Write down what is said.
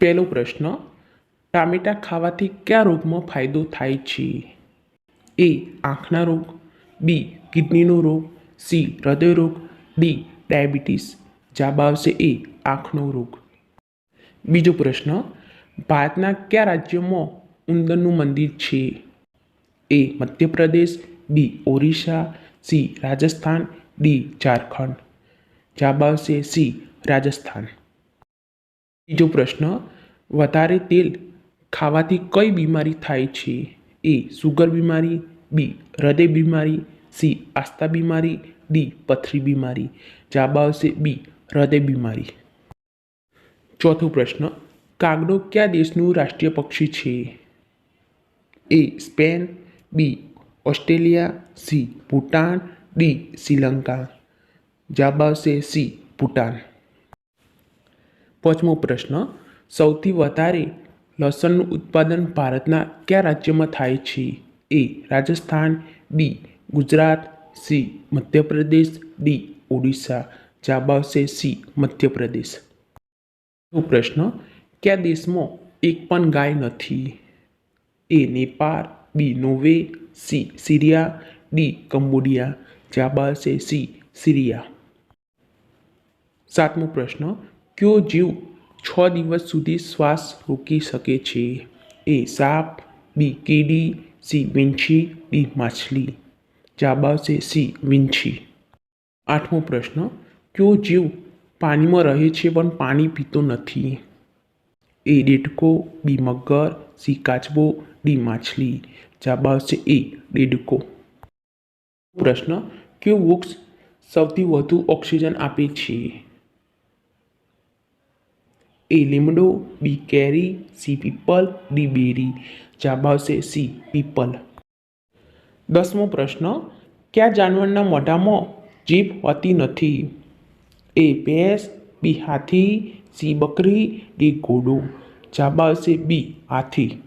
પહેલો પ્રશ્ન, ટામેટાં ખાવાથી કયા રોગમાં ફાયદો થાય છે? એ, આંખના રોગ, બી, કિડનીનો રોગ, સી, હૃદય રોગ, ડી, ડાયાબિટીસ. જવાબ આવશે એ, આંખનો રોગ. બીજો પ્રશ્ન, ભારતના કયા રાજ્યમાં ઉંદરનું મંદિર છે? A, Madhya Pradesh, B, Orissa, C, Rajasthan, D, Jharkhand. જવાબ આવશે સી, રાજસ્થાન. ત્રીજો પ્રશ્ન, વધારે તેલ ખાવાથી કઈ બીમારી થાય છે? એ સુગર બીમારી, બી હૃદય બીમારી, સી આસ્થા બીમારી, ડી પથરી બીમારી. જવાબ આવશે બી, હૃદય બીમારી. ચોથો પ્રશ્ન, કાગડો કયા દેશનું રાષ્ટ્રીય પક્ષી છે? A Spain, B Australia, C Bhutan, D Sri Lanka. જવાબ આવશે સી ભૂટાન. પાંચમો પ્રશ્ન, સૌથી વધારે લસણનું ઉત્પાદન ભારતના કયા રાજ્યમાં થાય છે? A, Rajasthan, B, Gujarat, C, Madhya Pradesh, D, Odisha. જવાબ આવશે સી, મધ્યપ્રદેશ. પ્રશ્ન, કયા દેશમાં એક પણ ગાય નથી? A, Nepal, B, Norway, C, Syria, D, Cambodia. જવાબ આવશે સી, સિરિયા. સાતમો પ્રશ્ન કયો જીવ છ દિવસ સુધી શ્વાસ રોકી શકે છે? એ સાપ, બી કીડી, સી વિંછી, ડી માછલી. જવાબ આવશે સી વિંછી. આઠમો પ્રશ્ન, કયો જીવ પાણીમાં રહે છે પણ પાણી પીતો નથી? એ દેડકો, બી મગર, સી કાચબો, ડી માછલી. જવાબ આવશે એ ડેડકો પ્રશ્ન, કયો વૃક્ષ સૌથી વધુ ઓક્સિજન આપે છે? એ લીમડો, બી કેરી, સી પીપલ, ડી બેરી. જવાબ આવશે સી, પીપલ. દસમો પ્રશ્ન, કયા જાનવરના મોઢામાં જીભ હોતી નથી? એ ભેંસ, બી હાથી, સી બકરી, ડી ઘોડો. જવાબ આવશે બી હાથી.